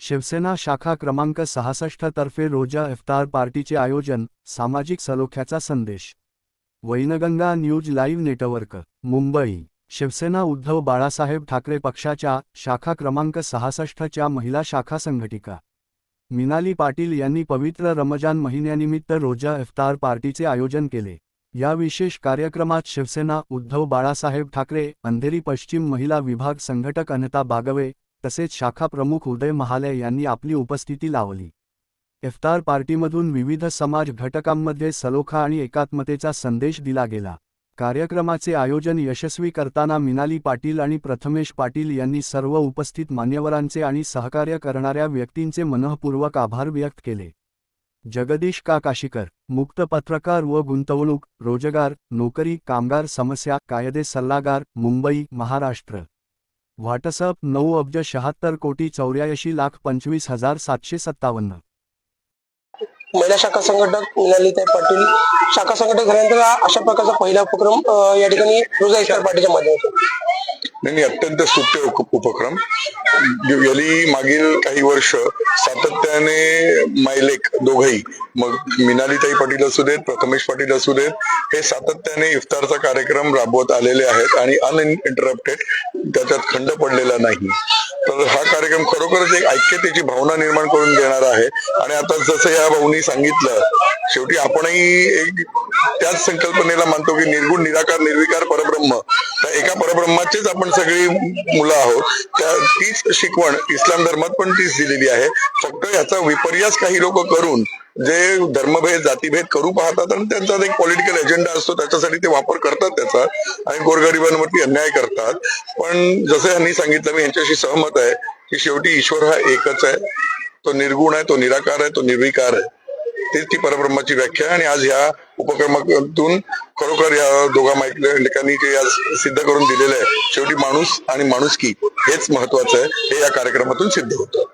शिवसेना शाखा क्रमांक सहासष्ट तर्फे रोजा इफ्तार पार्टीचे आयोजन सामाजिक सलोख्याचा संदेश. Wainganga news live network Mumbai. Shivsena Uddhav Balasaheb Thackeray पक्षाच्या शाखा क्रमांक सहासष्टच्या महिला शाखा संघटिका. मिनाली पाटील यांनी पवित्र रमजान महिन्यानिमित्त रोजा इफ्तार पार्टीचे आयोजन केले. या विशेष कार्यक्रमात शिवसेना उद्धव बाळासाहेब ठाकरे अंधेरी पश्चिम महिला विभाग संघटक अनता बागवे तसेच शाखा प्रमुख उदय महाले यांनी आपली उपस्थिती लावली. इफ्तार पार्टीमधून विविध समाज घटकांमध्ये सलोखा आणि एकात्मतेचा संदेश दिला गेला. कार्यक्रमाचे आयोजन यशस्वी करताना मिनाली पाटील आणि प्रथमेश पाटील यांनी सर्व उपस्थित मान्यवरांचे आणि सहकार्य करणाऱ्या व्यक्तींचे मनःपूर्वक आभार व्यक्त केले. जगदीश का काशीकर मुक्त पत्रकार व गुंतवणूक रोजगार नोकरी कामगार समस्या कायदे सल्लागार मुंबई महाराष्ट्र. व्हॉट्सअप नऊ अब्ज शहात्तर कोटी चौऱ्याऐंशी लाख पंचवीस हजार सातशे सत्तावन्न. महिला शाखा संघटक मिनालीताई पाटील. शाखा संघटक झाल्यानंतर अशा प्रकारचा पहिला उपक्रम या ठिकाणी रोजा इफ्तार पार्टीच्या माध्यमातून नाही अत्यंत स्तुत्य उप- उपक्रम. गेली मागील काही वर्ष सातत्याने मायलेक दोघही मग मिनालीताई पाटील असू देत प्रथमेश पाटील असू देत हे सातत्याने इफ्तारचा कार्यक्रम राबवत आलेले आहेत आणि अनइंटरप्टेड त्याच्यात खंड पडलेला नाही. तर हा कार्यक्रम खरोखरच एक ऐक्यतेची भावना निर्माण करून देणार आहे. आणि आता जसं या भाऊनी सांगितलं शेवटी आपणही एक त्याच संकल्पनेला मानतो की निर्गुण निराकार निर्विकार परब्रह्म. तर एका परब्रह्माचेच आपण सगळी मुलं आहोत. त्या तीच शिकवण इस्लाम धर्मात पण तीच दिलेली आहे. फक्त याचा विपर्यास काही लोक करून जे धर्मभेद जातीभेद करू पाहतात आणि त्यांचा एक पॉलिटिकल एजेंडा असतो त्याच्यासाठी ते वापर करतात त्याचा आणि गोरगरिबांवरती अन्याय करतात. पण जसं यांनी सांगितलं मी यांच्याशी सहमत आहे की शेवटी ईश्वर हा एकच आहे. तो निर्गुण आहे तो निराकार आहे तो निर्विकार आहे. तीच ती परब्रह्माची व्याख्या आहे आणि आज ह्या उपक्रमातून खरोखर या दोघा लेखांनी जे आज सिद्ध करून दिलेलं आहे शेवटी माणूस आणि माणुसकी हेच महत्वाचं आहे हे या कार्यक्रमातून सिद्ध होतं.